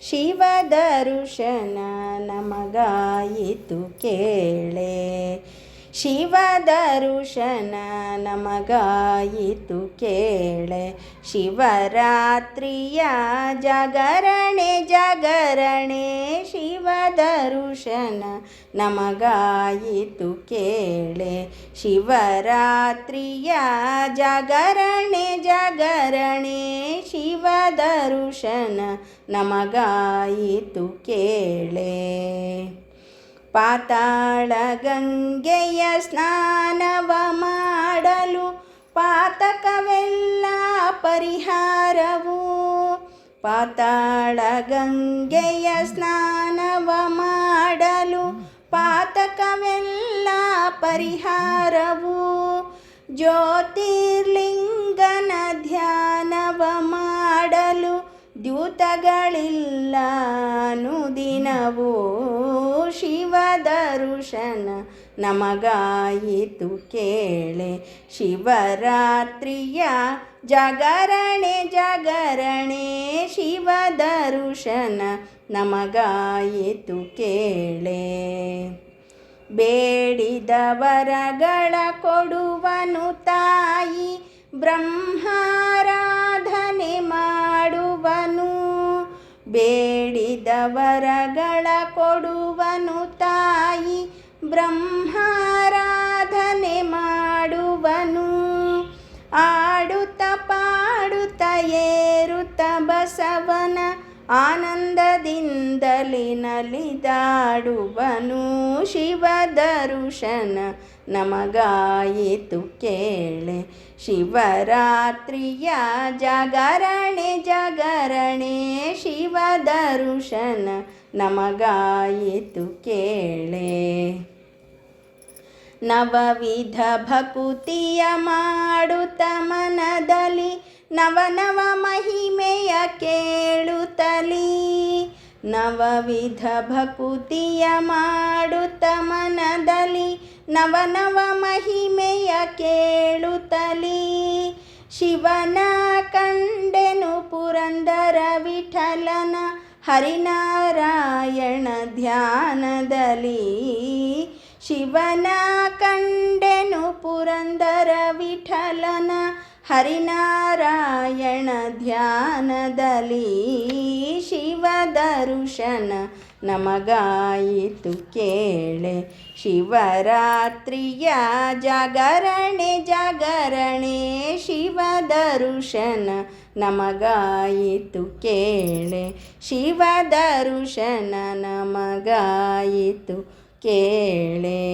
ಶಿವದರುಶನ ನಮಗಾಯಿತು ಕೇಳೆ. ಶಿವದರುಶನ ನಮಗಾಯಿತು ಕೇಳೆ. ಶಿವರಾತ್ರಿಯ ಜಾಗರಣೆ ಜಾಗರಣೆ ಶಿವದರುಶನ ನಮಗಾಯಿತು ಕೇಳೆ. ಶಿವರಾತ್ರಿಯ ಜಾಗರಣೆ ಜಾಗರಣೆ ಶಿವದರುಶನ ನಮಗಾಯಿತು ಕೇಳೆ. ಪಾತಾಳ ಗಂಗೆಯ ಸ್ನಾನವ ಮಾಡಲು ಪಾತಕವೆಲ್ಲ ಪರಿಹಾರವು. ಪಾತಾಳ ಗಂಗೆಯ ಸ್ನಾನವ ಮಾಡಲು ಪಾತಕವೆಲ್ಲ ಪರಿಹಾರವು. ಜ್ಯೋತಿರ್ಲಿಂಗನ ಧ್ಯಾನವ ಮಾಡಲು ದ್ಯೂತಗಳಿಲ್ಲ ಅನುದಿನವೂ ಶಿವದರುಶನ ನಮಗಾಯಿತು ಕೇಳೆ. ಶಿವರಾತ್ರಿಯ ಜಾಗರಣೆ ಜಾಗರಣೆ, ಶಿವ ದರುಶನ ನಮಗಾಯಿತು ಕೇಳೆ. ಬೇಡಿದವರಗಳ ಕೊಡುವನು ತಾಯಿ, ಬ್ರಹ್ಮಾರಾಧನೆ ಮಾಡುವನು. ಬೇಡಿದವರಗಳ ಕೊಡುವನು ಬ್ರಹ್ಮಾರಾಧನೆ ಮಾಡುವನು. ಆಡುತ್ತ ಪಾಡುತ್ತ ಏರುತ್ತ ಬಸವನ ಆನಂದದಿಂದಲೇ ನಲಿದಾಡುವನು. ಶಿವದರುಶನ ನಮಗಾಯಿತು ಕೇಳೆ. ಶಿವರಾತ್ರಿಯ ಜಾಗರಣೆ ಜಾಗರಣೆ ಶಿವದರುಶನ ನಮಗಾಯಿತು ಕೇಳೆ. ನವವಿಧ ಭಕುತಿಯ ಮಾಡುತ್ತ ಮನದಲ್ಲಿ ನವನವ ಮಹಿಮೆಯ ಕೇಳುತ್ತಲಿ. ನವವಿಧ ಭಕುತಿಯ ಮಾಡುತ್ತ ಮನದಲ್ಲಿ ನವನವ ಮಹಿಮೆಯ ಕೇಳುತ್ತಲಿ. ಶಿವನ ಕಂಡೆನು ಪುರಂದರ ವಿಠಲನ ಹರಿನಾರಾಯಣ ಧ್ಯಾನದಲ್ಲಿ ಶಿವನ ಪುರಂದರ ವಿಠಲನ ಹರಿನಾರಾಯಣ ಧ್ಯಾನದಲ್ಲಿ ಶಿವದರುಶನ ನಮಗಾಯಿತು ಕೇಳೆ. ಶಿವರಾತ್ರಿಯ ಜಾಗರಣೆ ಜಾಗರಣೆ ಶಿವದರುಶನ ನಮಗಾಯಿತು ಕೇಳೆ. ಶಿವದರುಶನ ನಮಗಾಯಿತು ಕೇಳೆ.